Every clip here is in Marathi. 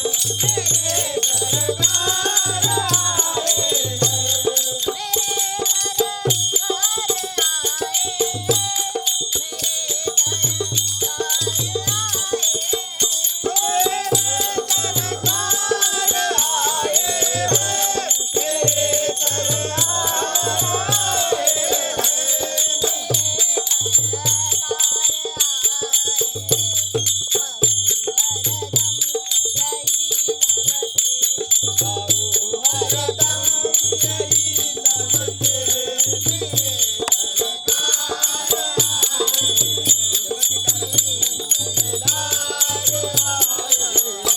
Hey, hey, Thank you.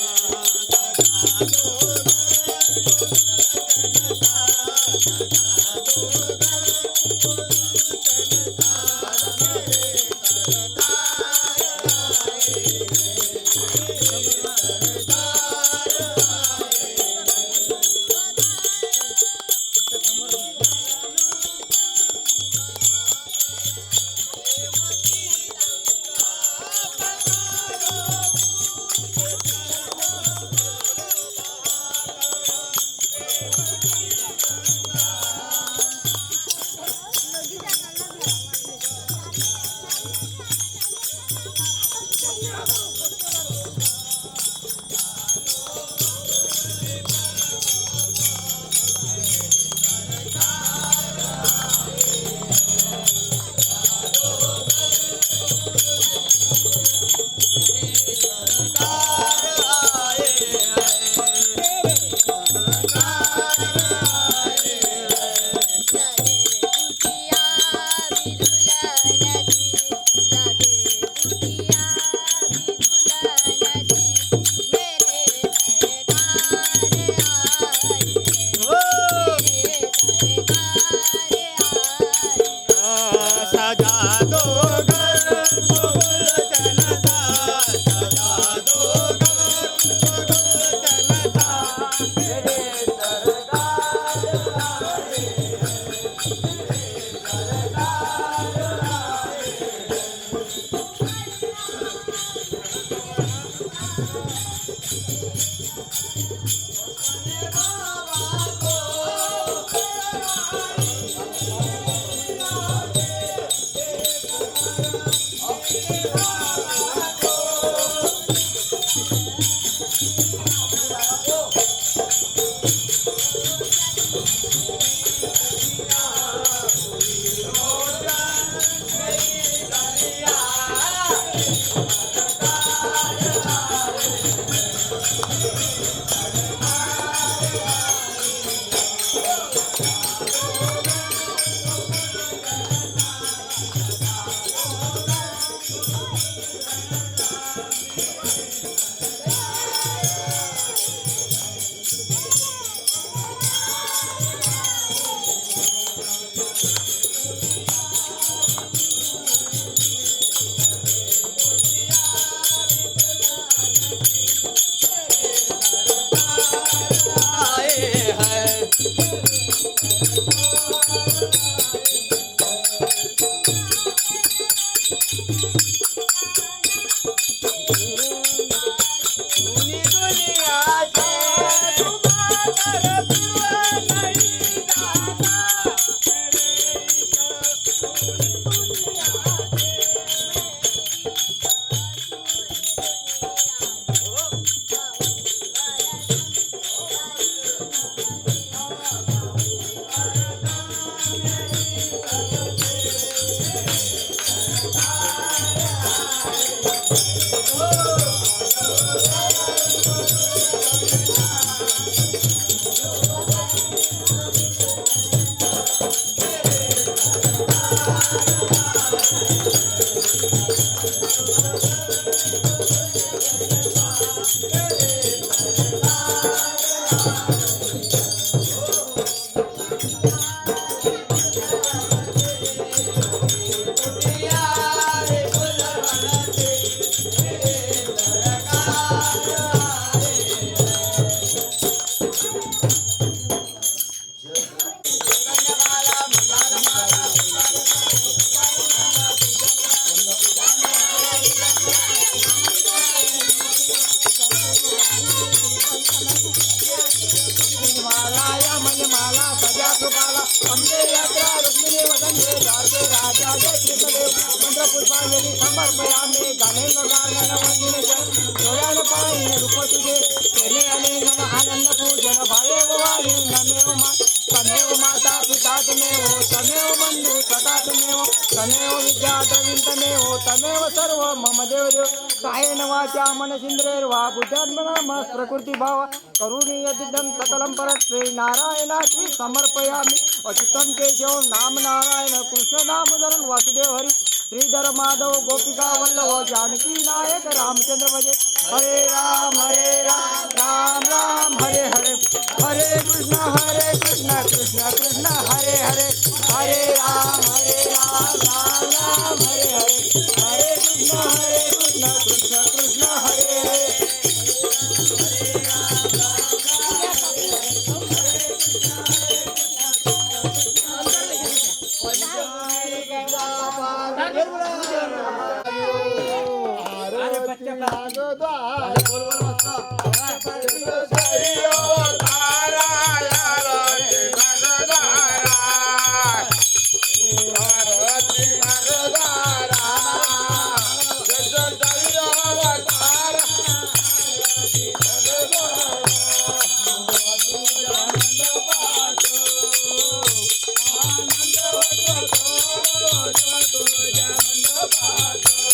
Bravo! पुष्पांजली समर्पयामे भावे तमेव माता तमेव बंधू सखा तुमेव तमेव सर्व मम देव देव. कायेन वाचा मनसिंद्रेर्वा बुद्ध्यात्मना सकलं परस्मै नारायणाची समर्पयामि. अच्युतं केशव नाम नारायण कृष्ण नामधरण वासुदेव हरी. श्रीधर माधव गोपिका वल्लभ जानकी नायक, रामचंद्र भजे। हरे राम हरे राम राम राम, हरे हरे। हरे कृष्ण हरे कृष्ण कृष्ण कृष्ण, हरे हरे। हरे राम हरे राम राम राम, हरे हरे। हरे कृष्ण हरे कृष्ण कृष्ण कृष्ण।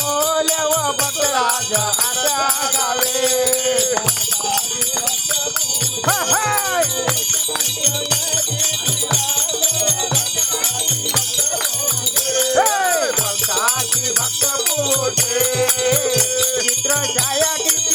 बोले व भक्तराज आत्या गावे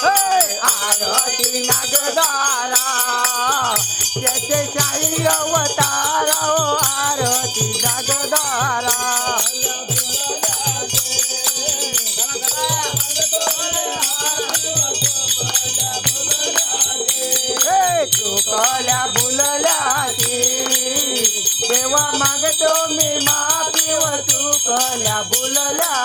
आरती नागदारा त्याचे शाही अवतारा आरती नागदारा हे तुका चुकल्या बोलल्याची देवा मागतो मी माफी व चुकल्या बोलल्याची